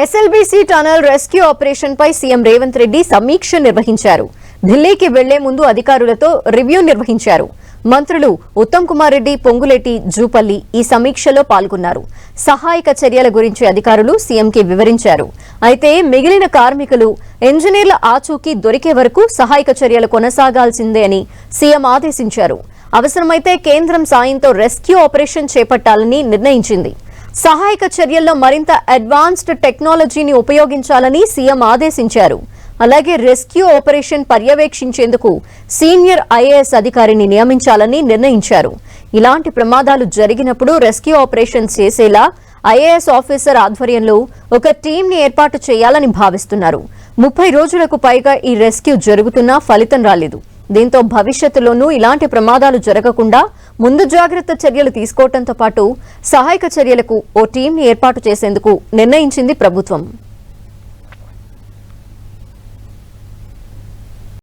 S L B C tunnel rescue operation పై CM Revanth Reddy సమీక్ష నిర్వహించారు. ఢిల్లీకి వెళ్ళే ముందు అధికారులతో రివ్యూ నిర్వహించారు. మంత్రులు ఉత్తమ్ కుమార్ రెడ్డి పొంగులేటి జూపల్లి ఈ సమీక్షలో పాల్గొన్నారు. సహాయక చర్యల గురించి అధికారులు సీఎంకి వివరించారు. అయితే మిగిలిన కార్మికులు ఇంజనీర్ల ఆచూకీ దొరికే వరకు సహాయక చర్యలు కొనసాగాల్సిందే అని సీఎం ఆదేశించారు. అవసరమైతే కేంద్రం సాయంతో రెస్క్యూ ఆపరేషన్ చేపట్టాలని నిర్ణయించింది. సహాయక చర్యల్లో మరింత అడ్వాన్స్డ్ టెక్నాలజీని ఉపయోగించాలని సీఎం ఆదేశించారు. అలాగే రెస్క్యూ ఆపరేషన్ పర్యవేక్షించేందుకు సీనియర్ ఐఏఎస్ అధికారిని నియమించాలని నిర్ణయించారు. ఇలాంటి ప్రమాదాలు జరిగినప్పుడు రెస్క్యూ ఆపరేషన్ చేసేలా ఐఏఎస్ ఆఫీసర్ ఆధ్వర్యంలో ఒక టీంని ఏర్పాటు చేయాలని భావిస్తున్నారు. ముప్పై రోజులకు పైగా ఈ రెస్క్యూ జరుగుతున్నా ఫలితం రాలేదు. దీంతో భవిష్యత్తులోనూ ఇలాంటి ప్రమాదాలు జరగకుండా ముందు జాగ్రత్త చర్యలు తీసుకోవడంతో పాటు సహాయక చర్యలకు ఓ టీంని ఏర్పాటు చేసేందుకు నిర్ణయించింది ప్రభుత్వం.